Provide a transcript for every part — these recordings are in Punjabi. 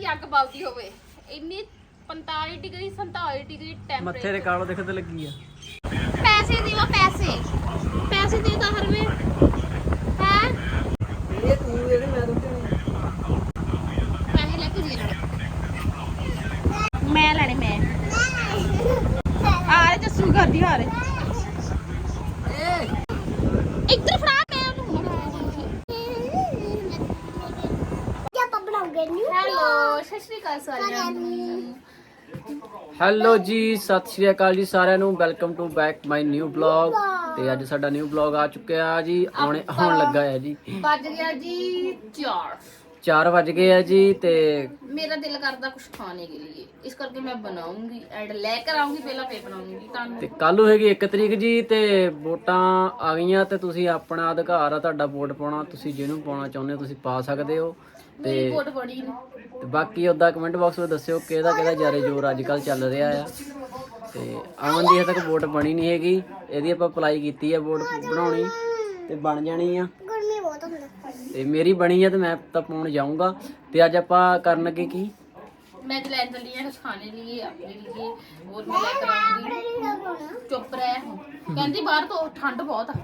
ਦੀ ਅੱਗ ਬਲਦੀ ਹੋਵੇ। ਇੰਨੀ 45 ਡਿਗਰੀ 47 ਡਿਗਰੀ ਮੱਥੇ ਦੇ ਟੈਂਪਰੇਚਰ ਕਾਲੋ ਦਿਖਦੇ ਲੱਗੀ ਆ। ਪੈਸੇ ਦਿਓ ਪੈਸੇ। ਪੈਸੇ ਦੇ ਤਾਂ ਹਰਵੇ ਹੈ ਇਹ ਤੂੰ ਇਹਦੇ ਮੈਂ ਦੁੱਤੇ ਪੈਸੇ ਲੈ ਕੇ ਦੇ ਮੈਂ ਲੈਣੇ ਮੈਂ ਆ ਰੇ ਜੱਸੂ ਕਰਦੀ ਆ ਰੇ ਇੱਧਰ ਫੜਾ ਮੈਂ ਉਹਨੂੰ ਕੀ ਆਪਾਂ ਬਣਾਉਂਗੇ ਨੀ ਹੈਲੋ ਸਤਿ ਸ਼੍ਰੀ ਅਕਾਲ ਸਾਰਿਆਂ ਨੂੰ ਹੈਲੋ ਜੀ ਸਤਿ ਸ਼੍ਰੀ ਅਕਾਲ ਜੀ ਸਾਰਿਆਂ ਨੂੰ। Welcome to back my new blog ਤੇ ਅੱਜ ਸਾਡਾ ਨਿਊ ਬਲੌਗ ਆ ਚੁੱਕਿਆ ਜੀ। ਆਉਣੇ ਆਉਣ ਲੱਗਾ ਹੈ ਜੀ। ਵੱਜ ਗਿਆ ਜੀ 4 4 ਵੱਜ ਗਏ ਆ ਜੀ ਤੇ ਮੇਰਾ ਦਿਲ ਕਰਦਾ ਕੁਝ ਖਾਣੇ ਦੇ ਲਈ ਇਸ ਕਰਕੇ ਮੈਂ ਬਣਾਉਂਗੀ ਐਂਡ। ਲੈ ਕੇ ਆਉਂਗੀ ਪਹਿਲਾਂ ਫੇਰ ਬਣਾਉਂਗੀ ਤੁਹਾਨੂੰ। ਤੇ ਕੱਲ ਨੂੰ 1 ਤਰੀਕ ਜੀ ਤੇ ਵੋਟਾਂ ਆ ਗਈਆਂ ਤੇ ਤੁਸੀਂ ਆਪਣਾ ਅਧਿਕਾਰ ਆ ਤੁਹਾਡਾ ਵੋਟ ਪਾਉਣਾ। ਤੁਸੀਂ ਜਿਹਨੂੰ ਪਾਉਣਾ ਚਾਹੁੰਦੇ ਹੋ ਤੁਸੀਂ ਪਾ ਸਕਦੇ ਹੋ। ਤੇ मेरी वोट बड़ी ने ਤੇ ਬਾਕੀ ਉਹਦਾ ਕਮੈਂਟ ਬਾਕਸ ਵਿੱਚ ਦੱਸਿਓ ਕਿਹਦਾ ਕਿਹਦਾ ਜਾਰੇ ਜੋਰ ਅੱਜ ਕੱਲ ਚੱਲ ਰਿਹਾ ਆ ਤੇ ਅਮਨ ਦੀ ਹਜੇ ਤੱਕ ਵੋਟ ਬਣੀ ਨਹੀਂ ਹੈਗੀ ਇਹਦੀ ਆਪਾਂ ਅਪਲਾਈ ਕੀਤੀ ਆ ਵੋਟ ਬਣਾਉਣੀ ਤੇ ਬਣ ਜਾਣੀ ਆ ਗਰਮੀ ਬਹੁਤ ਹੁੰਦਾ ਤੇ ਮੇਰੀ ਬਣੀ ਆ ਤੇ ਮੈਂ ਤਾਂ ਪਾਉਣ ਜਾਊਂਗਾ ਤੇ ਅੱਜ ਆਪਾਂ ਕਰਨ ਲੱਗੇ ਕੀ मैं तो लैन चली है कुछ खाने लिए अपने लिए और मैं लेकर आऊंगी चुप रहे हूं कहती बाहर तो ठंड बहुत है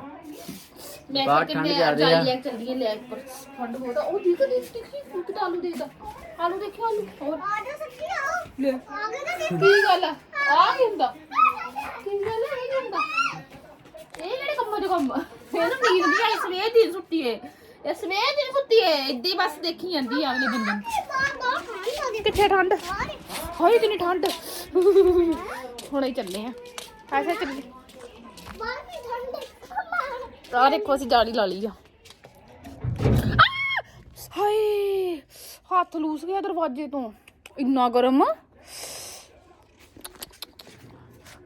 ਮੈਂ ਬਾਹਰ ਠੰਡ ਜਾ ਰਹੀ ਆ। ਲੈ ਚੱਲੀ ਲੈ ਪਰ ਠੰਡ ਹੋਦਾ ਉਹ ਦੀ ਤਾਂ ਦੇਖ ਦੇਖੀ ਫੁੱਟ ਦਾ ਆਲੂ ਦੇਦਾ ਆਲੂ ਦੇਖਿਆ ਆਲੂ। ਹੋਰ। ਆ ਜਾ ਸੱਚੀ ਆਓ ਲੈ। ਆ ਗਿਆ ਦੇਖ। ਕੀ ਗੱਲ ਆ? ਆ ਹੁੰਦਾ? ਕੀ ਗੱਲ ਆ ਇਹ ਹੁੰਦਾ? ਇਹ ਜਿਹੜੇ ਕੰਮਾਂ ਦੇ ਕੰਮ ਇਹ ਤਾਂ ਪੀਰ ਦੀ ਆਈ ਸਵੇਰ ਦੀ ਸੁੱਤੀ ਏ। ਇਹ ਸਵੇਰ ਦੀ ਸੁੱਤੀ ਏ ਇੱਦੀ ਬਸ ਦੇਖੀ ਜਾਂਦੀ ਆ ਅਗਲੇ ਦਿਨ ਕਿੱਥੇ ਠੰਡ? ਹੋਈ ਕਿੰਨੀ ਠੰਡ। ਹੁਣੇ ਚੱਲੇ ਆ। ਐਸਾ ਚੱਲੀ ਬਾਹਰ ਵੀ ਠੰਡ। ਆ ਦੇਖੋ ਅਸੀਂ ਜਾਲੀ ਲਾ ਲਈ ਆ! ਹਾਏ! ਹੱਥ ਲੂਸ ਗਿਆ ਦਰਵਾਜ਼ੇ ਤੋਂ। ਇੰਨਾ ਗਰਮ।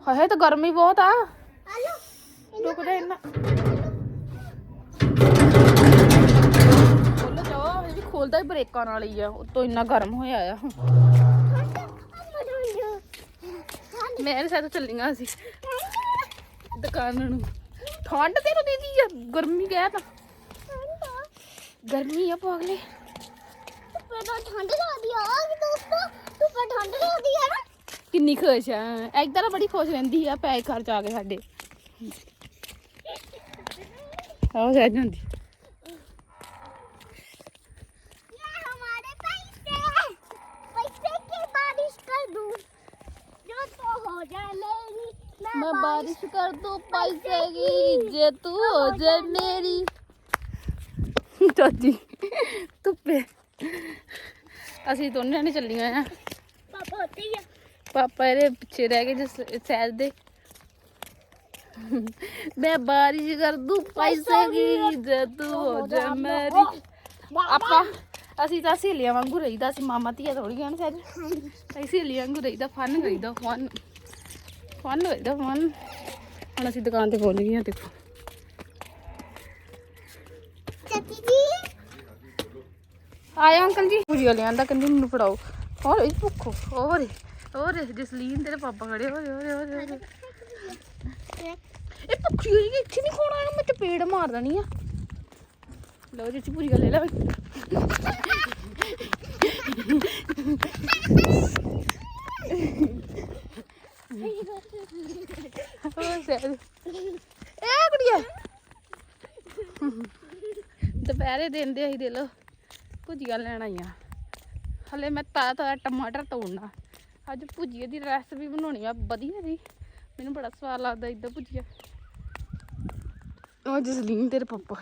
ਹਾਏ ਤਾਂ ਗਰਮੀ ਬਹੁਤ ਆ। ਰੁਕ ਜਾ ਇੰਨਾ। ਖੋਲ ਜਾ ਇਹ ਵੀ ਖੋਲਦਾ ਹੀ ਬ੍ਰੇਕਾਂ ਨਾਲ ਹੀ ਆ। ਉਤੋਂ ਇੰਨਾ ਗਰਮ ਹੋਇਆ ਆ। ਮੈਂ ਸਾਥ ਚੱਲੀਆਂ ਸੀ। ਦੁਕਾਨ ਨੂੰ। ठंड तेन तो दीदी है गर्मी गया था। गर्मी है पागले। ठंड दोस्तों ठंड ना खुश है बड़ी खुश रहंदी है घर जाके साडे आओ पैसे तो जाए मैं बारिश कर दूं पैसे की जे तू हो जाए मेरी ਚਾਚੀ ਧੁੱਪੇ ਅਸੀਂ ਦੋਨੇ ਨੇ ਚੱਲੀਆਂ ਆ पापा होते ही है ਪਾਪਾ ਇਹਦੇ ਪਿੱਛੇ ਰਹਿ ਗਏ ਜਿਸ ਸੈਦ ਦੇ ਮੈਂ ਬਾਰਿਸ਼ ਕਰ ਦੂੰ ਪੈਸੇ ਕੀ ਜੇ ਤੂੰ ਹੋ ਜਾ ਮੇਰੀ ਆਪਾਂ ਅਸੀਂ ਤਾਂ ਸਹੇਲੀਆਂ ਵਾਂਗੂ ਰਹੀਦਾ ਸੀ ਮਾਮਾ ਧੀਆ ਥੋੜੀਆਂ ਨਾ ਸੈਦ ਅਸੀਂ ਸਹੇਲੀਆਂ ਵਾਂਗੂ ਰਹੀਦਾ ਫਨ ਰਹੀਦਾ ਫਨ ਫਨ ਹੋ ਦੁਕਾਨ ਤੇ ਪਹੁੰਚ ਗਏ ਆਇਆ ਅੰਕਲ ਜੀ। ਭੁਜੀਆ ਲਿਆਂਦਾ ਕਹਿੰਦੀ ਭੁੱਖੋ ਹੋਰ ਹੋਰ ਜਸਲੀਨ ਖੜੇ ਹੋਏ ਹੋਏ ਹੋਏ ਹੋਏ ਭੁੱਖੀ ਨਹੀਂ ਖਾਣਾ ਇਹਨੂੰ ਮੈਂ ਚਪੇੜ ਮਾਰ ਦੇਣੀ ਆ। ਲਓ ਜੀ ਭੁਜੀਆ ਲੈ ਲਓ ਹੋਰ ਸੈਦ ਇਹ ਕੁੜੀਏ ਦੁਪਹਿਰੇ ਦਿੰਦੇ ਅਸੀਂ ਦੇ ਲੋ ਭੁਜੀਆ ਲੈਣ ਆਈਆਂ। ਹਲੇ ਮੈਂ ਤਾਜ਼ਾ ਤਾਜ਼ਾ ਟਮਾਟਰ ਤੋੜਨਾ। ਅੱਜ ਭੁਜੀਏ ਦੀ ਰੈਸਪੀ ਬਣਾਉਣੀ ਆ, ਵਧੀਆ ਜੀ। ਮੈਨੂੰ ਬੜਾ ਸਵਾਦ ਲੱਗਦਾ ਇਦਾਂ ਭੁਜੀਆ। ਉਹ ਜਸਲੀਨ ਤੇਰੇ ਪਪਾ।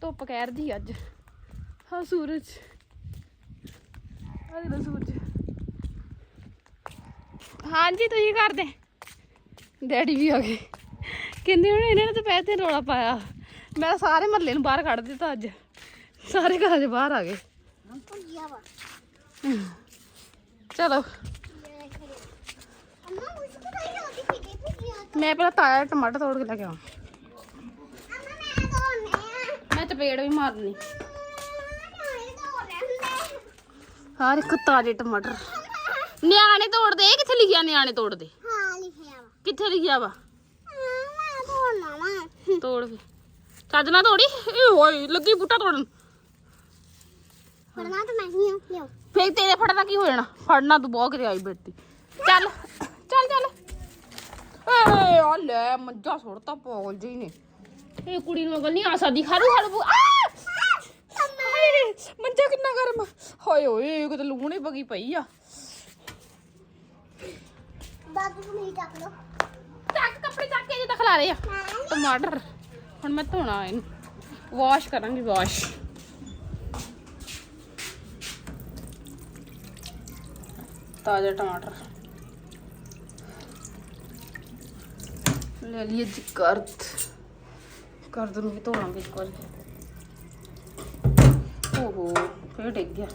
ਧੁੱਪ ਕਹਿਰਦੀ ਅੱਜ। ਹਾਂ, ਸੂਰਜ। ਹਾਂਜੀ, ਤੁਸੀਂ ਕਰਦੇ? ਡੈਡੀ ਵੀ ਆ ਗਏ। ਕਹਿੰਦੇ ਹੁਣ ਇਹਨਾਂ ਨੇ ਤਾਂ ਪੈਸੇ ਰੋਲਾ ਪਾਇਆ। ਮੈਂ ਸਾਰੇ ਮਹੱਲੇ ਨੂੰ ਬਾਹਰ ਕੱਢ ਦਿੱਤਾ ਅੱਜ। ਸਾਰੇ ਘਰਾਂ ਦੇ ਬਾਹਰ ਆ ਗਏ। ਚਲੋ। ਮੈਂ ਪਹਿਲਾਂ ਤਾਇਆ ਟਮਾਟਰ ਤੋੜ ਕੇ ਲੈ ਕੇ ਆਵਾਂ। ਮੈਂ ਤਪੇੜ ਵੀ ਮਾਰਨੀ। ਹਰ ਇੱਕ ਤਾਜ਼ੇ ਟਮਾਟਰ। ਨਿਆਣੇ ਤੋੜਦੇ ਇਹ ਕਿੱਥੇ ਲਿਖਿਆ ਨਿਆਣੇ ਤੋੜਦੇ? ਕਿੱਥੇ ਲਿਖਿਆ ਵਾ? ਤੋੜ ਵੀ। ਚੱਜ ਨਾ ਤੋੜੀ? ਏ ਹੋਏ ਲੱਗੀ ਬੂਟਾ ਤੋੜਨ। ਫੜਨਾ ਤਾਂ ਮੈਂ ਹੀ ਫੇਰ ਤੇਰੇ ਫੜਨਾ ਕੀ ਹੋ ਜਾਣਾ? ਫੜਨਾ ਤੂੰ ਬਹੁਤ ਕਿਤੇ ਆਈ ਬੇਟੀ। ਚੱਲ ਚੱਲ ਚੱਲ। ਏ ਆ ਲੈ ਮੱਝਾ ਪੋਲ ਜੀ ਨੇ। ਇਹ ਕੁੜੀ ਨੂੰ ਅਗਲ ਨਹੀਂ ਆ ਸਕਦੀ ਖਾਰੂ ਖਾਰੂ ਆ! ਮੰਜਾ ਕਿੰਨਾ ਗਰਮ? ਹਾਏ ਓਏ ਕਿਤੇ ਲੂਣ ਹੀ ਬਗੀ ਪਈ ਆ। ਨੂੰ ਨਹੀਂ ਚੱਕ ਲੋ ਚੱਕ ਕੱਪੜੇ ਚੱਕ ਕੇ ਜਿੱਦਾਂ ਖਲਾ ਰਹੇ ਆ ਟਮਾਟਰ। ਹੁਣ ਮੈਂ ਧੋਣਾ ਇਹਨੂੰ। ਵਾਸ਼ ਕਰਾਂਗੀ ਵਾਸ਼। ਤਾਜ਼ਾ ਟਮਾਟਰ। ਲੈ ਲਈਏ ਜੀ ਕਰਦ। ਕਰਦ ਨੂੰ ਵੀ ਇੱਕ ਵਾਰੀ। ਓਹੋ ਫੇਰ ਡਿੱਗ ਗਿਆ।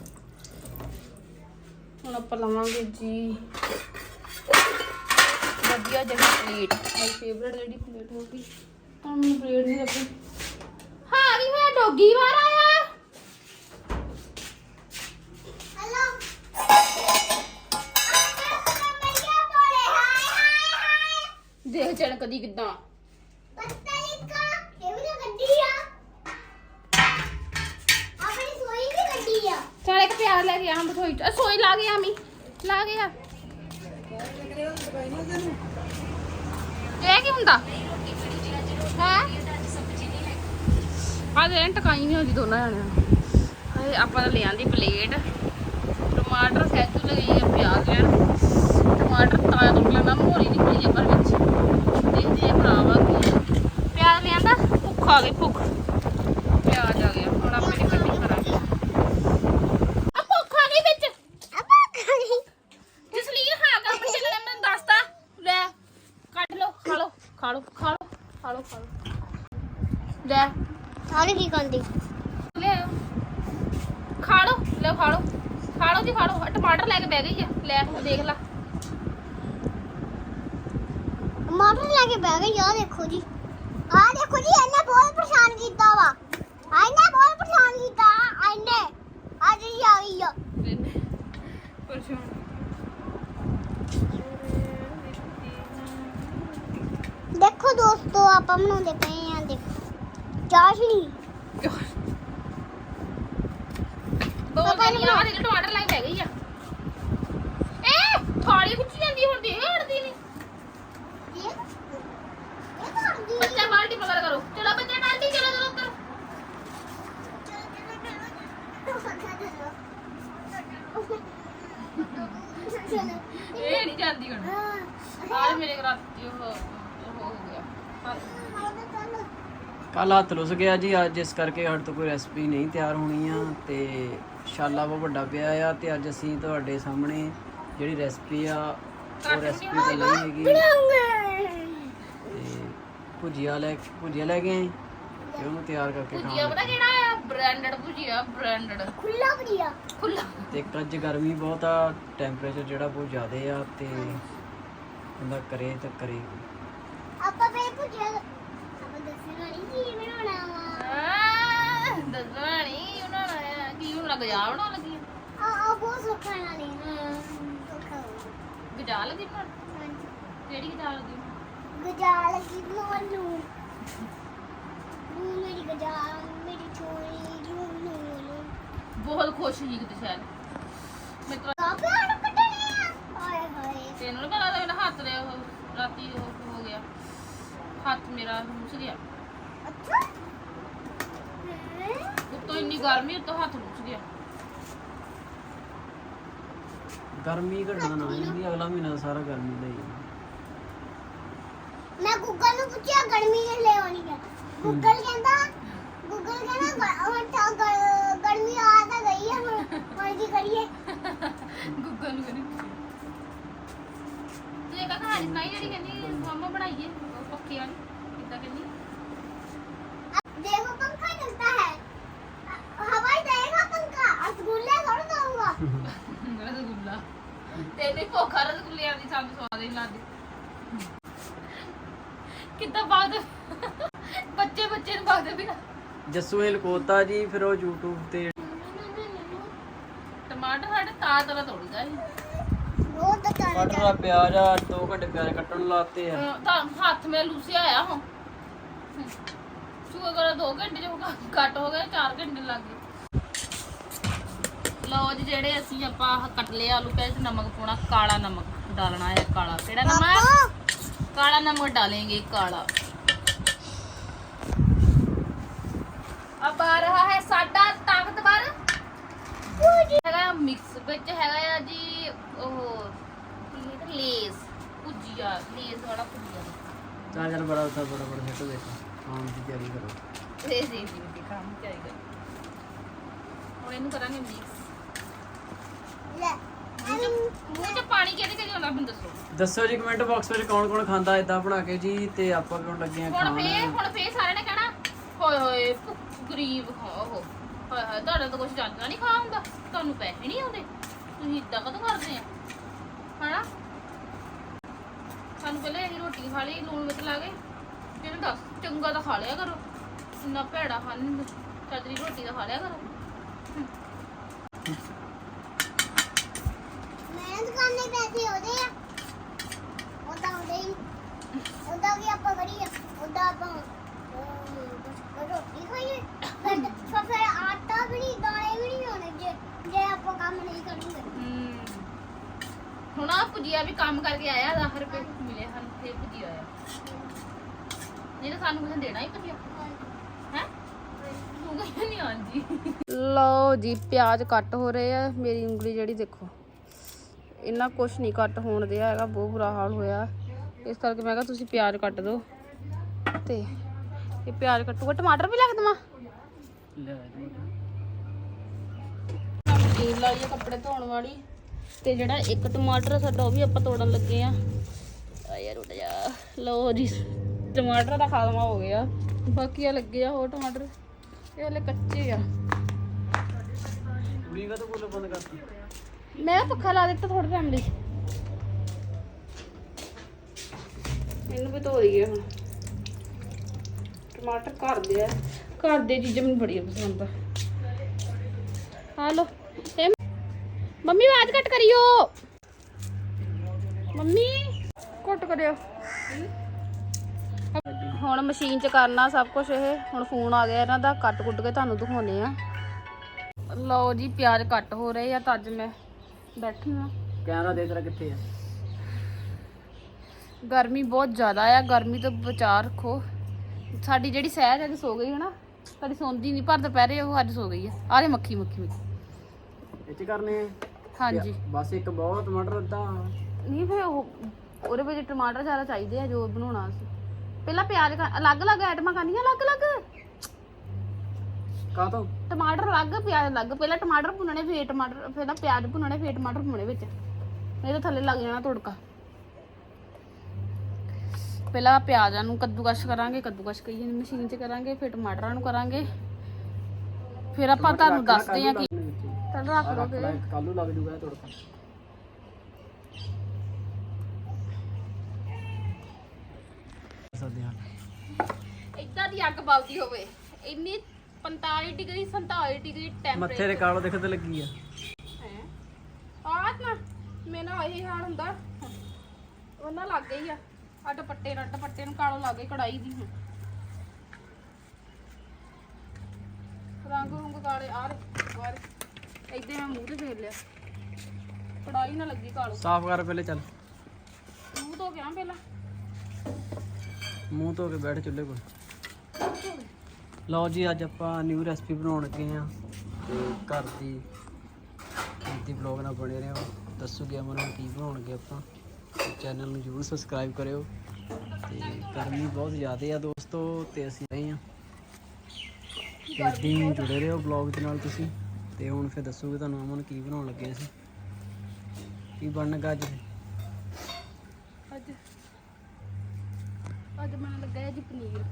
ਹੁਣ ਆਪਾਂ ਲਵਾਂਗੇ ਜੀ। ਵਧੀਆ ਜਿਹੀ ਪਲੇਟ ਮੇਰੀ ਫੇਵਰਟ ਜਿਹੜੀ ਪਲੇਟ ਮੈਨੂੰ ਨਹੀਂ ਹਾਂ ਹੋਇਆ ਡੋਗੀ ਵਾਰ ਆਇਆ। ਦੇਖ ਚਣ ਕਦੀ ਕਿਦਾਂ ਪੱਤਾ ਲਿਕਾ ਇਹ ਵੀ ਤਾਂ ਗੱਡੀ ਆ ਆਪਣੀ ਸੋਈ ਵੀ ਗੱਡੀ ਆ ਪਿਆਜ ਲੈ ਕੇ ਆ ਬਥੋਈ ਸੋਈ ਲਾ ਗਿਆ ਮੀ, ਲਾ ਗਿਆ ਇਹ ਕੀ ਹੁੰਦਾ? ਹੈ? ਆ ਦੇ ਟਕਾਈ ਨਹੀਂ ਹੁੰਦੀ ਦੋਨਾਂ ਜਣਿਆਂ ਨੂੰ। ਆਪਾਂ ਤਾਂ ਲੈ ਆਂਦੀ ਪਲੇਟ। ਟਮਾਟਰ ਸੈਜੂ ਲਗਾਈ ਆ, ਪਿਆਜ਼ ਲੈਣ। ਟਮਾਟਰ ਤਾਇਆ ਤੋਂ ਲੈਣਾ ਮੋਰੀ ਨਿਕਲੀ ਆ ਪਰ ਵਿੱਚ। ਦੇਖਦੇ ਆ ਭਰਾਵਾ ਕੀ ਪਿਆਜ਼ ਲਿਆਂਦਾ ਭੁੱਖ ਆ ਗਈ ਭੁੱਖ। ਪਿਆਜ਼ ਆ ਗਿਆ। ਹੁਣ ਆਪਾਂ ਇਹਦੀ ਕੱਟੀ ਕਰਾਂਗੇ ਆ ਭੁੱਖ ਆ ਗਈ ਵਿੱਚ ਆਪਾ ਕਰੀ ਜਸਲੀਨ ਹਾਂ ਕੰਮ ਚੱਲਣਾ ਮੈਨੂੰ ਦੱਸਤਾ ਲੈ ਕੱਢ ਲਓ ਖਾ ਲਓ ਖਾ ਲਓ ਖਾ ਲਓ ਖਾ ਲਓ ਖਾ ਲਓ ਲੈ ਸਾਰੇ ਕੀ ਕੰਦੀ ਲੈ ਆਓ। ਖਾ ਲਓ ਲੈ ਖਾ ਲਓ ਖਾ ਲਓ ਜੀ ਖਾ ਲਓ ਆਹ ਟਮਾਟਰ ਲੈ ਕੇ ਬਹਿ ਗਈ ਆ ਲੈ ਦੇਖ ਲਾ ਮੋਟਰ ਲੈ ਕੇ ਬਹਿ ਗਈ ਆ ਦੇਖੋ ਜੀ ਆ ਦੇਖੋ ਜੀ, ਇਹਨੇ ਬਹੁਤ ਪਰੇਸ਼ਾਨ ਕੀਤਾ ਵਾ। ਆ ਇਹਨੇ ਬਹੁਤ ਪਰੇਸ਼ਾਨ ਕੀਤਾ। ਆ ਇਹਨੇ ਆ ਜੀ ਆ ਗਈ ਆ। ਦੇਖੋ ਦੋਸਤੋ, ਆਪਾਂ ਬਣਾਉਂਦੇ ਪਏ ਆ, ਦੇਖੋ। ਚਾਸ਼ਨੀ ਦੋ ਦਿਨ ਯਾਰ ਇਹ ਟਮਾਟਰ ਲੈ ਕੇ ਬਹਿ ਗਈ ਆ ਏ ਥਾਲੀ ਖਿੱਚੀ ਜਾਂਦੀ ਹੁਣ ਦੇ ਹਟਦੀ ਨਹੀਂ ਇਹ ਇਹ ਕਰਦੀ ਬੱਚਾ ਬਾਲਟੀ ਪਕੜ ਕਰੋ ਚਲੋ ਬੱਚਾ ਬਾਲਟੀ ਚਲੋ ਚਲੋ ਉੱਧਰ ਇਹ ਨਹੀਂ ਜਾਂਦੀ ਹੁਣ। ਆਜ ਮੇਰੇ ਘਰ ਉਹ ਉਹ ਹੋ ਗਿਆ। ਕੱਲ ਹੱਥ ਲੁੱਸ ਗਿਆ ਜੀ ਅੱਜ ਇਸ ਕਰਕੇ ਸਾਡੇ ਤੋਂ ਕੋਈ ਰੈਸਪੀ ਨਹੀਂ ਤਿਆਰ ਹੋਣੀ ਆ ਤੇ ਸ਼ਾਲਾ ਬਹੁਤ ਵੱਡਾ ਪਿਆ ਆ ਤੇ ਅੱਜ ਅਸੀਂ ਤੁਹਾਡੇ ਸਾਹਮਣੇ ਜਿਹੜੀ ਰੈਸਪੀ ਆ ਉਹ ਰੈਸਪੀ ਤਾਂ ਲਈ ਹੈਗੀ। ਤੇ ਭੁਜੀਆ ਲੈ ਭੁਜੀਆ ਲੈ ਕੇ ਆਏ? ਤੇ ਉਹਨੂੰ ਤਿਆਰ ਕਰਕੇ ਭੁਜੀਆ ਪਤਾ ਖਾਵਾਂਗੇ ਕਿਹੜਾ ਆ ਬ੍ਰਾਂਡਡ ਭੁਜੀਆ ਬ੍ਰਾਂਡਡ ਖੁੱਲਾ ਵਧੀਆ ਖੁੱਲਾ ਤੇ ਅੱਜ ਗਰਮੀ ਬਹੁਤ ਆ ਟੈਂਪਰੇਚਰ ਜਿਹੜਾ ਬਹੁਤ ਜ਼ਿਆਦਾ ਆ ਤੇ ਬੰਦਾ ਕਰੇ ਤਾਂ ਕਰੇ। ਆਪਾਂ ਬੇ ਪੁੱਛਿਆ ਆਪਾਂ ਦੱਸਣਾ ਨਹੀਂ ਕੀ ਬਣਾਉਣਾ ਵਾ। ਦੱਸਣਾ ਨਹੀਂ ਉਹਨਾਂ ਨੇ ਕੀ ਹੁਣ ਲੱਗ ਜਾ ਬਣਾਉਣ ਲੱਗੀ ਆ? ਆ ਬਹੁਤ ਸੌਖਾ ਨਾਲ ਹੀ ਹਾਂ ਸੌਖਾ। ਗਜਾ ਲੱਗੀ ਹਾਂਜੀ। ਕਿਹੜੀ ਗਜਾ ਲੱਗੀ ਗਜਾ ਲੱਗੀ ਬਣਾਉਣ ਨੂੰ ਨੂੰ ਮੇਰੀ ਗਜਾ ਮੇਰੀ ਨੂੰ ਬਹੁਤ ਖੁਸ਼ ਸੀ ਕਿਤੇ ਸ਼ਾਇਦ। ਮੈਂ ਤਾਂ ਕਾਪੇ ਹਣ ਕੱਟਣੇ ਆ। ਹਾਏ ਹਾਏ। ਤੈਨੂੰ ਨੀ ਪਤਾ ਤਾਂ ਮੇਰਾ ਹੱਥ ਦੇ ਉਹ ਰਾਤੀ ਉਹ ਹੋ ਗਿਆ। ਹੱਥ ਮੇਰਾ ਰੁਸ ਗਿਆ। ਅੱਛਾ? ਉੱਤੋਂ ਇੰਨੀ ਗਰਮੀ ਉੱਤੋਂ ਹੱਥ ਰੁਸ ਗਿਆ। ਗਰਮੀ ਘਟਣਾ ਨਾ ਇਹਦੀ ਅਗਲਾ ਮਹੀਨਾ ਸਾਰਾ ਗਰਮੀ ਦਾ ਹੀ। ਮੈਂ ਗੂਗਲ ਨੂੰ ਪੁੱਛਿਆ ਗਰਮੀ ਦੇ ਲੈ ਆਉਣੀ ਹੈ। ਗੂਗਲ ਕਹਿੰਦਾ ਗੂਗਲ ਕਹਿੰਦਾ ਹੁਣ ਤਾਂ ਗ- ਗਰਮੀ ਆ ਤਾਂ ਗਈ ਹੈ ਹੁਣ ਹੁਣ ਕੀ ਕਰੀਏ ਗੁੱਗਲ ਨੂੰ ਕਰੀ ਤੂੰ ਇਹ ਕਹਾ ਅੱਜ ਨਹੀਂ ਜਿਹੜੀ ਕਹਿੰਦੀ ਮੰਮਾ ਬਣਾਈਏ ਉਹ ਪੱਖੇ ਵਾਲੀ ਕਿੱਦਾਂ ਕਹਿੰਦੀ अब देखो पंखा चलता है अ- हवाई देगा पंखा रसगुल्ले थोड़ा दूंगा ਰਸਗੁੱਲਾ ਤੈਨੂੰ ਭੁੱਖਾ ਰਸਗੁੱਲਿਆਂ ਦੀ ਸਾਨੂੰ ਸਵਾਦ ਹੀ ਲੱਗਦੀ ਕਿੱਦਾਂ ਬਾਦ ਬੱਚੇ ਬੱਚੇ ਨੂੰ ਬਾਦ ਵੀ ਨਾ ਜੱਸੂ ਨੇ ਲਕੋਤਾ ਜੀ ਫਿਰ ਉਹ YouTube ਤੇ ਟਮਾਟਰ ਸਾਡੇ ਤਾਂ ਤਰ੍ਹਾਂ ਤੋੜੀਦਾ ਸੀ बहुत अच्छा ਕੱਟ ਦਾ ਪਿਆਜ਼ ਆ 2 ਘੰਟੇ ਪਿਆਜ਼ ਕੱਟਣ ਨੂੰ ਲਾਤੇ ਆ ਅਹ ਤਾਂ ਹੱਥ ਮੇ ਲੂਸਿਆ ਆਇਆ ਹਾਂ ਸ਼ੁਕਰ ਕਰੋ 2 ਘੰਟੇ ਜੋ ਕੱਟ ਹੋ ਗਏ 4 ਘੰਟੇ ਲੱਗ ਗਏ ਲਓ ਜੀ ਜਿਹੜੇ ਅਸੀਂ ਆਪਾਂ ਆਹ ਕੱਟ ਲਿਆ ਆਲੂ ਪਿਆਜ਼ ਤੇ ਨਮਕ ਪਾਉਣਾ ਕਾਲਾ ਨਮਕ ਡਾਲਣਾ ਹੈ ਕਾਲਾ ਕਿਹੜਾ ਨਮਕ ਕਾਲਾ ਨਮਕ डालेंगे ਕਾਲਾ अब आ रहा है ਸਾਡਾ ਤਾਕਤਵਰ ਹੈਗਾ ਮਿਕਸ ਵਿੱਚ ਹੈਗਾ ਆ ਜੀ ਉਹ ਲੇਸ ਭੁਜੀਆ ਲੇਸ ਵਾਲਾ ਭੁਜੀਆ। ਚੱਲ ਚੱਲ ਬੜਾ ਉੱਥਾ ਬੜਾ ਬੜਾ ਫੋਟੋ ਦੇਖੋ ਖਾਣ ਦੀ ਤਿਆਰੀ ਕਰੋ। ਲੇਸ ਦੇ ਦੀ ਕੰਮ ਚਾਹੀਦਾ ਹੁਣ ਇਹਨੂੰ ਕਰਾਂਗੇ ਮਿਕਸ ਲੈ। ਮੂੰਹ ਚ ਪਾਣੀ ਕਿਹਦੇ ਕਿਹਦੇ ਆਉਂਦਾ ਮੈਨੂੰ ਦੱਸੋ। ਦੱਸੋ ਜੀ ਕਮੈਂਟ ਬਾਕਸ ਵਿੱਚ ਕੌਣ ਕੌਣ ਖਾਂਦਾ ਇਦਾਂ ਬਣਾ ਕੇ ਜੀ ਤੇ ਆਪਾਂ ਕਿਉਂ ਲੱਗੇ ਆ ਹੁਣ ਖਾਣ। ਫੇਰ ਹੁਣ ਫੇਰ ਸਾਰਿਆਂ ਨੇ ਕਹਿਣਾ ਹੋਏ ਹੋਏ ਗਰੀਬ ਹੋ ਹੋ ਹੋਏ ਹੋਏ, ਤੁਹਾਡਾ ਤਾਂ ਕੁਝ ਜਾਂਦਾ ਨਹੀਂ ਖਾ ਹੁੰਦਾ ਤੁਹਾਨੂੰ ਪੈਸੇ ਨਹੀਂ ਆਉਂਦੇ। ਤੁਸੀਂ ਇਦਾਂ ਕਦੋਂ ਕਰਦੇ ਆ? ਹਨਾ? ਸਾਨੂੰ ਪਹਿਲੇ ਅਸੀਂ ਰੋਟੀ ਖਾ ਲਈ, ਲੂਣ ਵਿੱਚ ਲਾ ਕੇ, ਫਿਰ ਦੱਸ, ਚੰਗਾ ਤਾਂ ਖਾ ਲਿਆ ਕਰੋ। ਇੰਨਾ ਭੈੜਾ ਖਾਣ ਚਾਦਰੀ ਰੋਟੀ ਤਾਂ ਖਾ ਲਿਆ ਕਰੋ। ਮਿਹਨਤ ਕਰਨੇ ਪੈਸੇ ਉਹਦੇ ਆ। ਉਹਦਾ ਉਹਦੇ ਹੀ ਉਹਦਾ ਵੀ ਆਪਾਂ ਕਰੀਏ? ਉਹਦਾ ਆਪਾਂ ਰੋਟੀ ਖਾਈਏ ਫਿਰ ਫਿਰ- ਫਿਰ ਆਟਾ ਵੀ ਨਹੀਂ ਦਾਣੇ ਵੀ ਨਹੀਂ ਹੋਣੇ ਜੇ ਜੇ ਆਪਾਂ ਕੰਮ ਨਹੀਂ ਕਰਾਂਗੇ ਹਮ। ਹੁਣ ਆ ਭੁਜੀਆ ਵੀ ਕੰਮ ਕਰਕੇ ਆਇਆ 10 ਰੁਪਏ ਮਿਲੇ ਹਨ ਤੇ ਭੁਜੀਆ ਆਇਆ। ਨਹੀਂ ਤਾਂ ਸਾਨੂੰ ਕੁਝ ਦੇਣਾ ਹੀ ਭੁਜੀਆ। ਹੈ? ਤੂੰ ਕਹਿੰਦਾ ਨਹੀਂ ਆਂਦੀ ਲਓ ਜੀ, ਪਿਆਜ਼ ਕੱਟ ਹੋ ਰਹੇ ਆ, ਮੇਰੀ ਉਂਗਲੀ ਜਿਹੜੀ ਦੇਖੋ। ਇੰਨਾ ਕੁਛ ਨਹੀਂ ਕੱਟ ਹੋਣ ਦਿਆ, ਹੈਗਾ, ਬਹੁਤ ਬੁਰਾ ਹਾਲ ਹੋਇਆ। ਇਸ ਕਰਕੇ ਮੈਂ ਕਿਹਾ ਤੁਸੀਂ ਪਿਆਜ਼ ਕੱਟ ਦਿਓ। ਤੇ ਇਹ ਪਿਆਜ਼ ਕੱਟੂਗਾ, ਟਮਾਟਰ ਵੀ ਲੱਗ ਦਵਾਂ? ਮਸ਼ੀਨ ਲਾਈ ਆ ਕੱਪੜੇ ਧੋਣ ਵਾਲੀ। ਤੇ ਜਿਹੜਾ ਇੱਕ ਟਮਾਟਰ ਆ ਸਾਡਾ, ਉਹ ਵੀ ਆਪਾਂ ਤੋੜਨ ਲੱਗੇ ਆ। ਆ ਯਾਰ ਉੱਡ ਜਾ। ਲਓ ਜੀ, ਟਮਾਟਰ ਦਾ ਖਾਲਮਾ ਹੋ ਗਿਆ। ਬਾਕੀ ਆ ਲੱਗੇ ਆ ਹੋਰ ਟਮਾਟਰ। ਇਹ ਹਲੇ ਕੱਚੇ ਆ। ਕੁੜੀ ਤਾਂ ਬੋਲੋ ਬੰਦ ਕਰਤੀ ਮੈਂ ਪੱਖਾ ਲਾ ਦਿੱਤਾ ਥੋੜੇ ਟਾਈਮ ਲਈ। ਇਹਨੂੰ ਵੀ ਧੋ ਦਈਏ ਹੁਣ। ਟਮਾਟਰ ਘਰ ਦੇ ਆ। ਘਰ ਦੇ ਚੀਜ਼ਾਂ ਮੈਨੂੰ ਬੜੀਆਂ ਪਸੰਦ ਆ। ਹਾਲੋ ਇਹ ਮੰਮੀ ਆਵਾਜ਼ ਘੱਟ ਕਰਿਓ। ਮੰਮੀ ਘੱਟ ਕਰਿਓ। ਹੁਣ ਮਸ਼ੀਨ 'ਚ ਕਰਨਾ ਸਭ ਕੁਝ ਇਹ। ਹੁਣ ਫੋਨ ਆ ਗਿਆ ਇਹਨਾਂ ਦਾ ਕੱਟ ਕੁੱਟ ਕੇ ਤੁਹਾਨੂੰ ਦਿਖਾਉਨੇ ਆ। ਲਓ ਜੀ ਪਿਆਜ਼ ਕੱਟ ਹੋ ਰਹੇ ਆ ਤਾਂ ਅੱਜ ਮੈਂ ਬੈਠੀ ਆ ਕੈਮਰਾ ਦੇ ਤੇਰਾ ਕਿੱਥੇ ਆ? ਗਰਮੀ ਬਹੁਤ ਜ਼ਿਆਦਾ ਆ ਗਰਮੀ ਤੋਂ ਬਚਾ ਰੱਖੋ। ਸਾਡੀ ਜਿਹੜੀ ਸਹਿਜ ਅੱਜ ਸੋ ਗਈ ਹੈ ਨਾ ਸਾਡੀ ਸੌਂਦੀ ਨਹੀਂ ਪਰ ਦੁਪਹਿਰੇ ਉਹ ਅੱਜ ਸੋ ਗਈ ਆ ਆਰੇ ਮੱਖੀ ਮੱਖੀ ਮੱਖੀ। ਚ ਕਰਨੇ ਆ? ਹਾਂਜੀ। ਬਸ ਇੱਕ ਬਹੁਤ ਟਮਾਟਰ ਅੱਧਾ? ਨਹੀਂ ਫਿਰ ਉਹ ਉਹਦੇ ਵਿੱਚ ਟਮਾਟਰ ਜ਼ਿਆਦਾ ਚਾਹੀਦੇ ਆ ਜੋ ਬਣਾਉਣਾ ਸੀ। ਪਹਿਲਾਂ ਪਿਆਜ਼ ਕ- ਅਲੱਗ-ਅਲੱਗ ਆਈਟਮਾਂ ਕਰਨੀਆਂ ਅਲੱਗ-ਅਲੱਗ ਕਾ ਤੋਂ ਟਮਾਟਰ ਅਲੱਗ ਪਿਆਜ਼ ਅਲੱਗ। ਪਹਿਲਾਂ ਟਮਾਟਰ ਭੁੰਨਣੇ ਫੇਰ ਟਮਾਟਰ ਪਹਿਲਾਂ ਪਿਆਜ਼ ਭੁੰਨਣੇ ਫੇਰ ਟਮਾਟਰ ਭੁੰਨਣੇ ਵਿੱਚ। ਨਹੀਂ ਤਾਂ ਥੱਲੇ ਲੱਗ ਜਾਣਾ ਤੜਕਾ। ਪਹਿਲਾਂ ਪਿਆਜ਼ਾਂ ਨੂੰ ਕੱਦੂਕਸ਼ ਕਰਾਂਗੇ ਕੱਦੂਕਸ਼ ਕਹੀਏ ਮਸ਼ੀਨ 'ਚ ਕਰਾਂਗੇ ਫਿਰ ਟਮਾਟਰਾਂ ਨੂੰ ਕਰਾਂਗੇ। ਫਿਰ ਆਪਾਂ ਤੁਹਾਨੂੰ ਦੱਸਦੇ ਹਾਂ ਕਿ ਚੱਲ ਰੱਖ ਦੋ ਫਿਰ ਕੱਲੂ ਲੱਗ ਜੂਗਾ ਤੜਕਾ। ਸਕਦੇ ਹਾਂ ਇੱਦਾਂ ਦੀ ਅੱਗ ਬਲਦੀ ਹੋਵੇ ਇੰਨੀ 45 ਡਿਗਰੀ 47 ਡਿਗਰੀ ਮੱਥੇ ਟੈਂਪਰੇਚਰ ਦੇ ਕਾਲੋ ਦੇਖੋ ਤੇ ਲੱਗੀ ਆ। ਹੈ? ਆਹ ਨਾ ਮੇਰਾ ਇਹੀ ਹਾਲ ਹੁੰਦਾ। ਉਹਨਾਂ ਲੱਗ ਗਈ ਆ। ਆ ਦੁਪੱਟੇ ਨਾਲ ਦੁਪੱਟੇ ਨੂੰ ਕਾਲੋ ਲੱਗ ਗਈ ਕੜਾਈ ਦੀ ਹੁਣ। ਰੰਗ ਰੁੰਗ ਕਾਲੇ ਆ ਰੇ ਆ ਰੇ ਏਦਾਂ ਮੈਂ ਮੂੰਹ ਤੇ ਫੇਰ ਲਿਆ। ਕੜਾਈ ਨਾ ਲੱਗੀ ਕਾਲੋ। ਸਾਫ਼ ਕਰ ਪਹਿਲੇ ਚੱਲ। ਮੂੰਹ ਧੋ ਕੇ ਆ ਪਹਿਲਾਂ। ਮੂੰਹ ਧੋ ਕੇ ਬੈਠ ਚੁੱਲ੍ਹੇ ਕੋਲ। ਲਓ ਜੀ ਅੱਜ ਆਪਾਂ ਨਿਊ ਰੈਸਪੀ ਬਣਾਉਣ ਲੱਗੇ ਆ ਤੇ ਘਰ ਦੀ ਦੀ ਬਲੌਗ ਨਾਲ ਬਣੇ ਰਹੋ। ਦੱਸੂਗੇ ਅਮਨ ਨੂੰ ਕੀ ਬਣਾਉਣਗੇ ਆਪਾਂ। ਚੈਨਲ ਨੂੰ ਜਰੂਰ ਸਬਸਕ੍ਰਾਈਬ ਕਰਿਓ ਤੇ ਗਰਮੀ ਬਹੁਤ ਜ਼ਿਆਦਾ ਆ ਦੋਸਤੋ ਤੇ ਅਸੀਂ ਰਹੇ ਆ ਤੇ ਹੀ ਜੁੜੇ ਰਹੋ ਬਲੌਗ ਦੇ ਨਾਲ ਤੁਸੀਂ ਤੇ ਹੁਣ ਫਿਰ ਦੱਸੂਗੇ ਤੁਹਾਨੂੰ ਅਮਨ ਕੀ ਬਣਾਉਣ ਲੱਗੇ ਅਸੀਂ। ਕੀ ਬਣਨਗਾ ਅੱਜ? ਅੱਜ ਅੱਜ ਮੈਂ ਲੱਗਾ ਹੈ ਜੀ ਪਨੀਰ।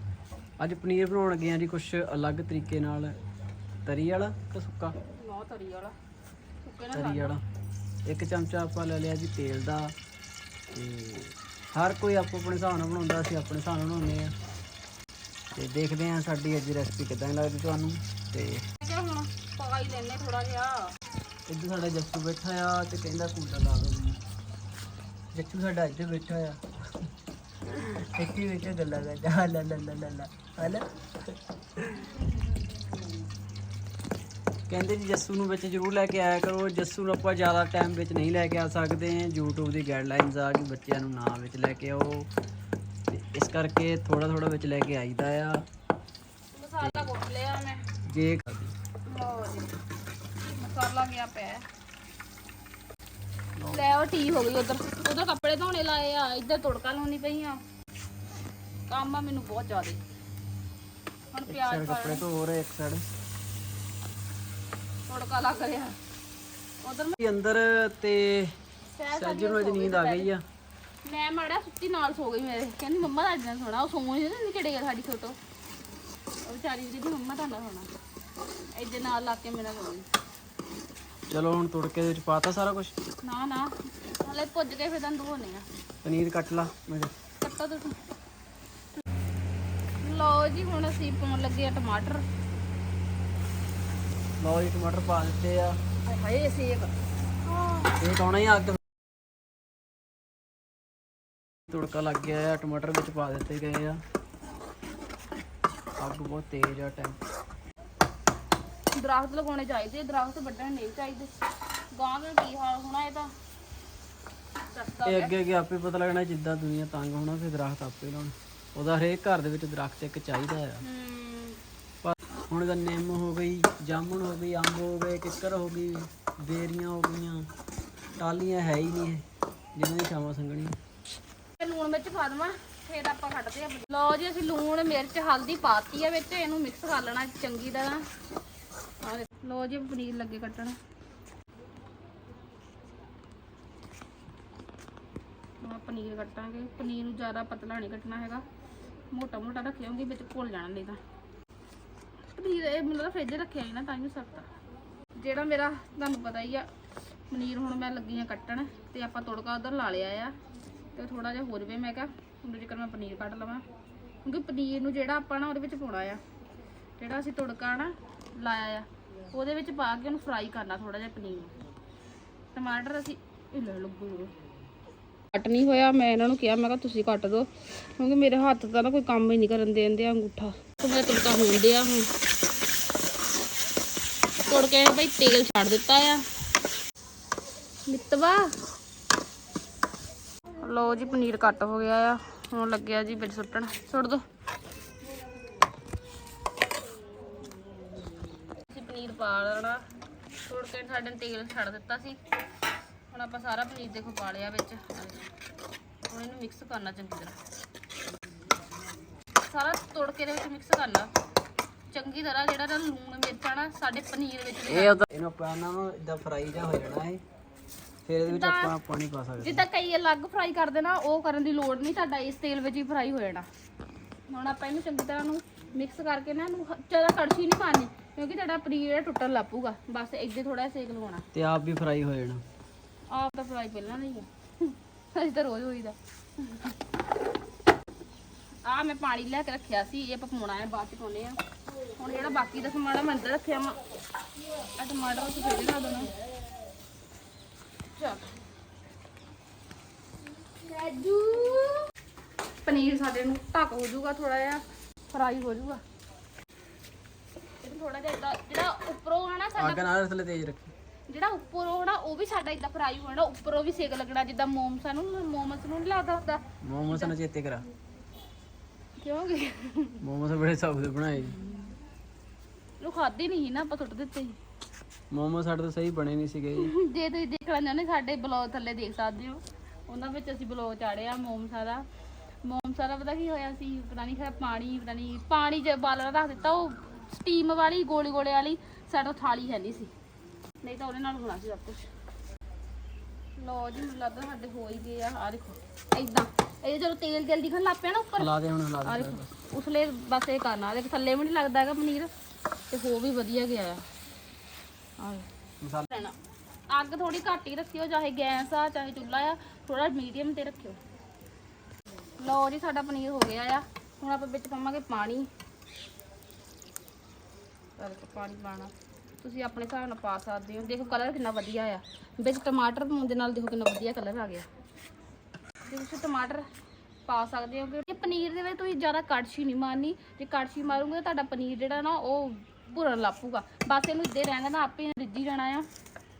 ਅੱਜ ਪਨੀਰ ਬਣਾਉਣ ਲੱਗੇ ਆ ਜੀ ਕੁਝ ਅਲੱਗ ਤਰੀਕੇ ਨਾਲ। ਤਰੀ ਵਾਲਾ ਕਿ ਸੁੱਕਾ? ਨੌ ਤਰੀ ਵਾਲਾ। ਸੁੱਕੇ ਨਾ ਤਰੀ ਵਾਲਾ। ਇੱਕ ਚਮਚਾ ਆਪਾਂ ਲੈ ਲਿਆ ਜੀ ਤੇਲ ਦਾ। ਤੇ ਹਰ ਕੋਈ ਆਪੋ ਆਪਣੇ ਹਿਸਾਬ ਨਾਲ ਬਣਾਉਂਦਾ ਅਸੀਂ ਆਪਣੇ ਹਿਸਾਬ ਨਾਲ ਬਣਾਉਂਦੇ ਆ ਤੇ ਦੇਖਦੇ ਆ ਸਾਡੀ ਅੱਜ ਰੈਸਪੀ ਕਿਦਾਂ ਲੱਗਦੀ ਤੁਹਾਨੂੰ। ਤੇ ਕਿ ਹੁਣ ਪਾ ਹੀ ਲੈਨੇ ਥੋੜਾ ਜਿਹਾ। ਇੱਧਰ ਸਾਡਾ ਜੱਸੂ ਬੈਠਾ ਆ ਤੇ ਕਹਿੰਦਾ ਕੂਲਰ ਲਾ ਦੋ ਮੈਨੂੰ। ਜੱਸੂ ਸਾਡਾ ਇੱਥੇ ਬੈਠਾ ਆ। ਇੱਥੇ ਬੈਠਾ ਗੱਲਾਂ ਕਰਦਾ। ਲਾ ਲਾ ਲਾ ਲਾ ਲਾ। ਹਲਾ ਕਹਿੰਦੇ ਜੀ ਜੱਸੂ ਨੂੰ ਵਿੱਚ ਜ਼ਰੂਰ ਲੈ ਕੇ ਆਇਆ ਕਰੋ। ਜੱਸੂ ਨੂੰ ਆਪਾਂ ਜ਼ਿਆਦਾ ਟਾਈਮ ਵਿੱਚ ਨਹੀਂ ਲੈ ਕੇ ਆ ਸਕਦੇ। YouTube ਦੀ ਗਾਈਡਲਾਈਨਸ ਆ ਕਿ ਬੱਚਿਆਂ ਨੂੰ ਨਾ ਵਿੱਚ ਲੈ ਕੇ ਆਓ। ਤੇ ਇਸ ਕਰਕੇ ਥੋੜਾ ਥੋੜਾ ਵਿੱਚ ਲੈ ਕੇ ਆਈਦਾ ਆ। ਮਸਾਲਾ ਕੁੱਟ ਲਿਆ ਮੈਂ ਜੇ ਲਓ ਜੀ। ਮਸਾਲਾ ਗਿਆ ਪਿਆ। ਹੈ। ਲੈ ਉਹ ਟੀ ਹੋ ਗਈ ਉਧਰ। ਉਧਰ ਕੱਪੜੇ ਧੋਣੇ ਲਾਏ ਆ। ਇੱਧਰ ਤੜਕਾ ਲਾਉਣੀ ਪਈ ਆ। ਕੰਮ ਆ ਮੈਨੂੰ ਬਹੁਤ ਜ਼ਿਆਦਾ। ਹੁਣ ਪਿਆਜ਼ ਕੱਪੜੇ ਤੋਂ ਹੋ ਰਹੇ ਇੱਕ ਸਾਈਡ ਤੜਕਾ ਲੱਗ ਰਿਹਾ। ਉਧਰ ਵੀ ਅੰਦਰ ਤੇ ਸੱਜ ਨੂੰ ਅੱਜ ਨੀਂਦ ਆ ਗਈ ਆ। ਮੈਂ ਮਾੜਾ ਸੁੱਤੀ ਨਾਲ ਸੋ ਗਈ ਮੇਰੇ। ਕਹਿੰਦੀ ਮੰਮਾ ਦਾ ਅੱਜ ਨਾਲ ਸੋਣਾ ਉਹ ਸੌਂ ਨਹੀਂ ਦਿੰਦੀ ਕਿਹੜੇ ਸਾਡੀ ਫੋਟੋ ਉਹ ਵਿਚਾਰੀ ਦੀ ਕਹਿੰਦੀ ਮੰਮਾ ਤੁਹਾਡਾ ਸੋਣਾ। ਇਹਦੇ ਨਾਲ ਲਾ ਕੇ ਮੇਰਾ ਸੋ ਗਈ। ਚਲੋ ਹੁਣ ਤੁੜਕੇ ਦੇ ਵਿੱਚ ਪਾਤਾ ਸਾਰਾ ਕੁਝ ਨਾ ਨਾ। ਹਲੇ ਭੁੱਜ ਕੇ ਫਿਰ ਦੰਦ ਹੋਣੇ ਆ। ਪਨੀਰ ਕੱਟ ਲਾ ਮੈਂ ਕਿਹਾ। ਕੱਟੋ ਤੁਸੀਂ। ਲਓ ਜੀ ਹੁਣ ਅਸੀਂ ਪਾਉਣ ਲੱਗੇ ਆ ਟਮਾਟਰ। ਲਓ ਜੀ ਟਮਾਟਰ ਪਾ ਦਿੱਤੇ ਆ। ਹਾਏ ਸੇਕ। ਇਹ ਪਾਉਣਾ ਹੀ ਅੱਗ ਤੁੜਕਾ ਲੱਗ ਗਿਆ ਆ ਟਮਾਟਰ ਵਿੱਚ ਪਾ ਦਿੱਤੇ ਗਏ ਆ। ਅੱਗ ਬਹੁਤ ਤੇਜ਼ ਆ ਟਾਈਮ ਦਰਖਤ ਲਗਾਉਣੇ ਚਾਹੀਦੇ ਦਰਖਤ ਵੱਢਣੇ ਨਹੀਂ ਚਾਹੀਦੇ। ਗਾਂ ਦਾ ਕੀ ਹਾਲ ਹੋਣਾ ਇਹ ਤਾਂ ਸਸਤਾ ਇਹ ਅੱਗੇ ਅੱਗੇ ਆਪੇ ਪਤਾ ਲੱਗਣਾ ਜਿੱਦਾਂ ਦੁਨੀਆ ਤੰਗ ਹੋਣਾ ਫਿਰ ਦਰਖਤ ਆਪੇ ਲਾਉਣ। ਉਹਦਾ ਹਰੇਕ ਘਰ ਦੇ ਵਿੱਚ ਦਰਖਤ ਇੱਕ ਚਾਹੀਦਾ ਆ। ਹੁਣ ਤਾਂ ਨਿੰਮ ਹੋ ਗਈ ਜਾਮਣ ਹੋ ਗਈ ਅੰਬ ਹੋ ਗਏ ਕਿੱਕਰ ਹੋ ਗਈ ਬੇਰੀਆਂ ਹੋ ਗਈਆਂ ਟਾਲੀਆਂ ਹੈ ਹੀ ਨਹੀਂ ਇਹ ਜਿਹਨਾਂ ਛਾਵਾਂ ਸੰਗਣੀ ਲੂਣ ਵਿੱਚ ਪਾ ਦੇਵਾਂ ਫਿਰ ਆਪਾਂ ਕੱਟਦੇ ਆ ਲਓ ਜੀ ਅਸੀਂ ਲੂਣ ਮਿਰਚ ਹਲਦੀ ਪਾਤੀ ਆ ਵਿੱਚ ਇਹਨੂੰ ਮਿਕਸ ਕਰ ਲੈਣਾ ਚੰਗੀ ਤਰ੍ਹਾਂ। ਆਹ ਦੇਖੋ, ਲਓ ਜੀ ਪਨੀਰ ਲੱਗੇ ਕੱਟਣ। ਹੁਣ ਪਨੀਰ ਕੱਟਾਂਗੇ। ਪਨੀਰ ਨੂੰ ਜ਼ਿਆਦਾ ਪਤਲਾ ਨਹੀਂ ਕੱਟਣਾ ਹੈਗਾ। ਮੋਟਾ ਮੋਟਾ ਰੱਖਿਆਂਗੇ ਵਿੱਚ ਘੁਲ ਜਾਣਾ ਨਹੀਂ ਤਾਂ। ਪਨੀਰ ਇਹ ਮਤਲਬ ਫ੍ਰਿਜ ਰੱਖਿਆ ਹੀ ਨਾ, ਤਾਂ ਹੀ ਸਕਦਾ ਜਿਹੜਾ ਮੇਰਾ, ਤੁਹਾਨੂੰ ਪਤਾ ਹੀ ਆ, ਪਨੀਰ ਹੁਣ ਮੈਂ ਲੱਗੀ ਆ ਕੱਟਣ, ਤੇ ਆਪਾਂ ਤੜਕਾ ਉਧਰ ਲਾ ਲਿਆ ਆ, ਤੇ ਥੋੜਾ ਜਿਹਾ ਹੋਰ ਵੀ ਮੈਂ ਕਿਹਾ, ਹੁਣ ਜੇਕਰ ਮੈਂ ਪਨੀਰ ਕੱਟ ਲਵਾਂ। ਕਿਉਂਕਿ ਪਨੀਰ ਨੂੰ ਜਿਹੜਾ ਆਪਾਂ ਨਾ ਉਹਦੇ ਵਿੱਚ ਪਾਉਣਾ ਆ, ਜਿਹੜਾ ਅਸੀਂ ਤੜਕਾ ਨਾ ਲਾਇਆ ਆ, ਉਹਦੇ ਵਿੱਚ ਪਾ ਕੇ ਉਹਨੂੰ ਫਰਾਈ ਕਰਨਾ ਥੋੜਾ ਜਿਹਾ ਪਨੀਰ। ਟਮਾਟਰ ਅਸੀਂ, ਇਹ ਲੈ ਲੱਗੂ ਕੱਟ ਨਹੀਂ ਹੋਇਆ, ਮੈਂ ਇਹਨਾਂ ਨੂੰ ਕਿਹਾ, ਮੈਂ ਕਿਹਾ ਤੁਸੀਂ ਕੱਟ ਦਿਓ ਕਿਉਂਕਿ ਮੇਰੇ ਹੱਥ ਤਾਂ ਨਾ ਕੋਈ ਕੰਮ ਹੀ ਨਹੀਂ ਕਰਨ ਦੇਣ ਦੇ, ਅੰਗੂਠਾ। ਮੇਰਾ ਤੜਕਾ ਹੋਣ ਡਿਆ ਹੁਣ। ਤੜਕੇ ਨੇ ਭਾਈ ਤੇਲ ਛੱਡ ਦਿੱਤਾ ਆ। ਮਿੱਤਵਾ। ਲਓ ਜੀ, ਪਨੀਰ ਕੱਟ ਹੋ ਗਿਆ ਆ। ਹੁਣ ਲੱਗਿਆ ਜੀ ਵਿੱਚ ਸੁੱਟਣ। ਸੁੱਟ ਦੋ। ਪਨੀਰ ਪਾ ਲੈਣਾ। ਸੁੱਟ ਕੇ ਸਾਡੇ ਤੇਲ ਛੱਡ ਦਿੱਤਾ ਸੀ। ਹੁਣ ਆਪਾਂ ਸਾਰਾ ਪਨੀਰ ਦੇਖੋ ਪਾ ਲਿਆ ਵਿੱਚ। ਹੁਣ ਇਹਨੂੰ ਮਿਕਸ ਕਰਨਾ ਚੰਗੀ ਤਰ੍ਹਾਂ। ਸਾਰਾ ਤੜਕੇ ਦੇ ਵਿੱਚ ਮਿਕਸ ਕਰਨਾ ਚੰਗੀ ਤਰ੍ਹਾਂ ਜਿਹੜਾ ਨਾ ਲੂਣ ਮਿਰਚ ਨਾ ਸਾਡੇ ਪਨੀਰ ਵਿੱਚ ਵੀ ਇਹ ਉਹਦਾ ਇਹਨੂੰ ਆਪਾਂ ਨਾ ਇਦਾਂ ਫਰਾਈ ਜਾ ਹੋ ਜਾਣਾ ਇਹ ਫਿਰ ਇਹਦੇ ਵਿੱਚ ਆਪਾਂ ਪਾਣੀ ਪਾ ਸਕਦੇ ਜਿੱਦਾਂ ਕਈ ਅਲੱਗ ਫਰਾਈ ਕਰਦੇ ਨਾ ਉਹ ਕਰਨ ਦੀ ਲੋੜ ਨਹੀਂ ਤੁਹਾਡਾ ਇਸ ਤੇਲ ਵਿੱਚ ਹੀ ਫਰਾਈ ਹੋ ਜਾਣਾ। ਹੁਣ ਆਪਾਂ ਇਹਨੂੰ ਚੰਗੀ ਤਰ੍ਹਾਂ ਨੂੰ ਮਿਕਸ ਕਰਕੇ ਨਾ ਇਹਨੂੰ ਹ- ਜ਼ਿਆਦਾ ਕੜਛੀ ਨਹੀਂ ਪਾਣੀ ਕਿਉਂਕਿ ਤੁਹਾਡਾ ਪਨੀਰ ਜਿਹੜਾ ਟੁੱਟਣ ਲੱਪੂਗਾ। ਬਸ ਇੱਦੇ ਥੋੜਾ ਜਿਹਾ ਸੇਕ ਲਵਾਉਣਾ। ਤੇ ਆਪ ਵੀ ਫਰਾਈ ਹੋ ਜਾਣਾ। ਆਪ ਤਾਂ ਫਰਾਈ ਪਹਿਲਾਂ ਨਹੀਂ ਹੈ ਅਸੀਂ ਤਾਂ ਰੋਜ਼ ਹੋਈਦਾ। ਆ ਮੈਂ ਪਾਣੀ ਲੈ ਕੇ ਰੱਖਿਆ ਸੀ ਇਹ ਆਪਾਂ ਪਾਉਣਾ ਹੈ ਬਾਅਦ ਚ ਪਾਉਨੇ ਆ। ਹੁਣ ਜਿਹੜਾ ਬਾਕੀ ਦਾ ਸਮਾਨ ਆ ਮੈਂ ਅੰਦਰ ਰੱਖਿਆ ਵਾ। ਆ ਟਮਾਟਰ ਉਸ ਫੇਰ ਲਾ ਦੇਣਾ ਚੱਲ। ਰਾਜੂ। ਪਨੀਰ ਸਾਡੇ ਨੂੰ ਢੱਕ ਹੋ ਜਾਊਗਾ ਥੋੜਾ ਜਿਹਾ ਫਰਾਈ ਹੋ ਜਾਊਗਾ। ਇਹ ਥੋੜਾ ਜਿਹਾ ਏਦਾਂ- ਜਿਹੜਾ ਉੱਪਰੋਂ ਹੈ ਨਾ ਸਾਡਾ ਅੱਗ ਨਾਲ ਥੱਲੇ ਤੇਜ਼ ਰੱਖੀ। ਜਿਹੜਾ ਉੱਪਰੋਂ ਹੋਣਾ ਉਹ ਵੀ ਸਾਡਾ ਇਦਾਂ ਫਰਾਈ ਹੋਣਾ ਉੱਪਰੋਂ ਵੀ ਸੇਕ ਲੱਗਣਾ ਜਿੱਦਾਂ ਮੋਮਸਾਂ ਨੂੰ ਮੋਮਸ ਨੂੰ ਨਹੀਂ ਲੱਗਦਾ ਹੁੰਦਾ? ਮੋਮੋਸ ਨਾ ਚੇਤੇ ਕਰਾ। ਕਿਉਂਕਿ? ਮੋਮੋਸ ਬੜੇ ਸੌਖ ਦੇ ਬਣਾਏ। ਉਹ ਖਾਦੇ ਨਹੀਂ ਸੀ ਨਾ ਆਪਾਂ ਸੁੱਟ ਦਿੱਤੇ ਸੀ। ਮੋਮੋਸ ਸਾਡੇ ਤਾਂ ਸਹੀ ਬਣੇ ਨਹੀਂ ਸੀਗੇ ਜੀ। ਜੇ ਤੁਸੀਂ ਦੇਖਣਾ ਚਾਹੁੰਦੇ ਸਾਡੇ ਬਲੌਗ ਥੱਲੇ ਦੇਖ ਸਕਦੇ ਹੋ। ਉਹਨਾਂ ਵਿੱਚ ਅਸੀਂ ਬਲੌਗ ਚਾੜਿਆ ਮੋਮਸਾ ਦਾ। ਮੋਮਸਾ ਦਾ ਪਤਾ ਕੀ ਹੋਇਆ ਸੀ? ਪਤਾ ਨਹੀਂ ਖਾ ਪਾਣੀ ਪਤਾ ਨਹੀਂ ਪਾਣੀ ਚ ਬਾਲਣ ਰੱਖ ਦਿੱਤਾ ਉਹ ਸਟੀਮ ਵਾਲੀ ਗੋਲੇ ਗੋਲੇ ਵਾਲੀ ਸਾਡੇ ਥਾਲੀ ਹੈ ਨਹੀਂ ਸੀ। ਨਹੀਂ ਤਾਂ ਉਹਦੇ ਨਾਲ ਹੋਣਾ ਸੀ ਸਭ ਕੁਝ ਲੋ ਜੀ ਮੈਨੂੰ ਲੱਗਦਾ ਸਾਡੇ ਹੋ ਹੀ ਗਏ ਆ। ਆ ਦੇਖੋ ਏਦਾਂ। ਇਹ ਜਦੋਂ ਤੇਲ ਤੇਲ ਦਿਖਣ ਲੱਗ ਪਿਆ ਨਾ ਉੱਪਰ ਲਾ ਦੇ ਹੁਣ ਲਾ ਦੇ। ਦੇਖੋ ਉਸਲੇ ਬਸ ਇਹ ਕਰਨਾ। ਦੇਖ ਥੱਲੇ ਵੀ ਨਹੀਂ ਲੱਗਦਾ ਹੈਗਾ ਪਨੀਰ ਤੇ ਹੋ ਵੀ ਵਧੀਆ ਗਿਆ ਆ। ਮਸਾਲਾ। ਰਹਿਣਾ ਅੱਗ ਥੋੜੀ ਘੱਟ ਹੀ ਰੱਖਿਓ ਚਾਹੇ ਗੈਸ ਆ ਚਾਹੇ ਚੁੱਲ੍ਹਾ ਆ ਥੋੜਾ ਮੀਡੀਅਮ ਤੇ ਰੱਖਿਓ। ਲਓ ਜੀ ਸਾਡਾ ਪਨੀਰ ਹੋ ਗਿਆ ਆ। ਹੁਣ ਆਪਾਂ ਵਿੱਚ ਪਾਵਾਂਗੇ ਪਾਣੀ। ਪਰ ਪਾਣੀ ਪਾਣਾ ਤੁਸੀਂ ਆਪਣੇ ਹਿਸਾਬ ਨਾਲ ਪਾ ਸਕਦੇ ਹੋ। ਦੇਖੋ ਕਲਰ ਕਿੰਨਾ ਵਧੀਆ ਆ। ਵਿੱਚ ਟਮਾਟਰ ਪਾਉਣ ਦੇ ਨਾਲ ਦੇਖੋ ਕਿੰਨਾ ਵਧੀਆ ਕਲਰ ਆ ਗਿਆ। ਜੇ ਤੁਸੀਂ ਟਮਾਟਰ ਪਾ ਸਕਦੇ ਹੋ ਕਿ ਪਨੀਰ ਦੇ ਵਿੱਚ ਤੁਸੀਂ ਜ਼ਿਆਦਾ ਕੜਛੀ ਨਹੀਂ ਮਾਰਨੀ। ਜੇ ਕੜਛੀ ਮਾਰੋਗੇ ਤਾਂ ਤੁਹਾਡਾ ਪਨੀਰ ਜਿਹੜਾ ਨਾ ਉਹ ਭੁਰਨ ਲੱਪੂਗਾ ਬਸ ਇਹਨੂੰ ਇੱਦੇ ਰਹਿਣ ਦੇਣਾ, ਆਪੇ ਰਿੱਝੀ ਜਾਣਾ ਆ।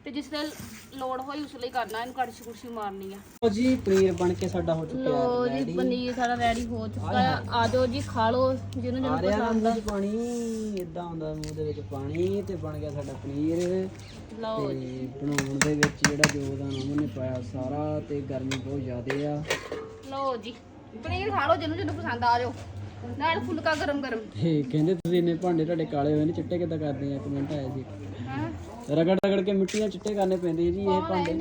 ਤੇ ਜਿਸ ਵੇਲੇ ਲੋੜ ਹੋਈ ਉਸ ਲਈ ਕਰਨਾ ਇਹਨੂੰ ਕੜਛੀ ਕੁੜਛੀ ਮਾਰਨੀ ਆ। ਲਓ ਜੀ ਪਨੀਰ ਬਣ ਕੇ ਸਾਡਾ ਹੋ ਚੁੱਕਿਆ ਲੋ ਜੀ ready। ਪਨੀਰ ਸਾਡਾ ਰੈਡੀ ਹੋ ਚੁੱਕਾ ਆ। ਆ ਜਾਓ ਜੀ ਖਾ ਲਓ ਜਿਹਨੂੰ ਆ ਜਿਹਨੂੰ ਰਿਹਾ ਪਸੰਦ ਆ। 'ਚ ਪਾਣੀ ਇਦਾਂ ਹੁੰਦਾ ਮੂੰਹ ਦੇ ਵਿੱਚ ਪਾਣੀ ਤੇ ਬਣ ਗਿਆ ਸਾਡਾ ਪਨੀਰ। ਲਓ ਜੀ। ਤੇ ਬਣਾਉਣ ਦੇ ਵਿੱਚ ਜਿਹੜਾ ਯੋਗਦਾਨ ਅਮਨ ਨੇ ਪਾਇਆ ਸਾਰਾ ਤੇ ਗਰਮੀ ਬਹੁਤ ਜ਼ਿਆਦੇ ਆ। ਲਓ ਜੀ। ਪਨੀਰ ਖਾ ਲਓ ਜਿਹਨੂੰ ਜਿਹਨੂੰ ਪਸੰਦ ਆ ਜਾਓ। ਨਾਲ ਫੁਲਕਾ ਗਰਮ ਗਰਮ ਤੇ ਕਹਿੰਦੇ ਤੁਸੀਂ ਇੰਨੇ ਭਾਂਡੇ ਤੁਹਾਡੇ ਕਾਲੇ ਹੋਏ ਨੇ ਚਿੱਟੇ ਕਿੱਦਾਂ ਕਰਦੇ ਆ? ਕਮੈਂਟ ਆਇਆ ਸੀ ਰਗੜ ਰਗੜ ਕੇ ਮਿੱਟੀਆਂ ਚਿੱਟੇ ਕਰਨੇ ਪੈਂਦੇ ਜੀ ਇਹ ਭਾਂਡੇ।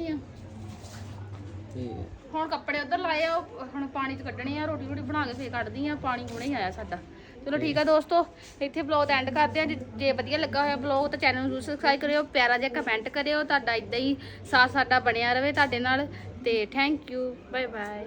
ਤੇ ਹੁਣ ਕੱਪੜੇ ਉਧਰ ਲਾਏ ਆ ਉਹ ਹੁਣ ਪਾਣੀ ਚ ਕੱਢਣੇ ਆ ਰੋਟੀ ਰੋਟੀ ਬਣਾ ਕੇ ਫੇਰ ਕੱਢਦੀ ਆ ਪਾਣੀ ਹੁਣੇ ਹੀ ਆਇਆ ਸਾਡਾ। ਚਲੋ ਠੀਕ ਆ ਦੋਸਤੋ ਇੱਥੇ ਵਲੌਗ ਐਂਡ ਕਰਦੇ ਆ ਜੇ- ਜੇ ਵਧੀਆ ਲੱਗਾ ਹੋਇਆ ਵਲੌਗ ਤਾਂ ਚੈਨਲ ਨੂੰ ਸਬਸਕ੍ਰਾਈਬ ਕਰਿਓ ਪਿਆਰਾ ਜਿਹਾ ਕਮੈਂਟ ਕਰਿਓ ਤੁਹਾਡਾ ਇਦਾਂ ਹੀ ਸਾਥ ਸਾਡਾ ਬਣਿਆ ਰਵੇ ਤੁਹਾਡੇ ਨਾਲ ਤੇ ਥੈਂਕ ਯੂ ਬਾਏ ਬਾਏ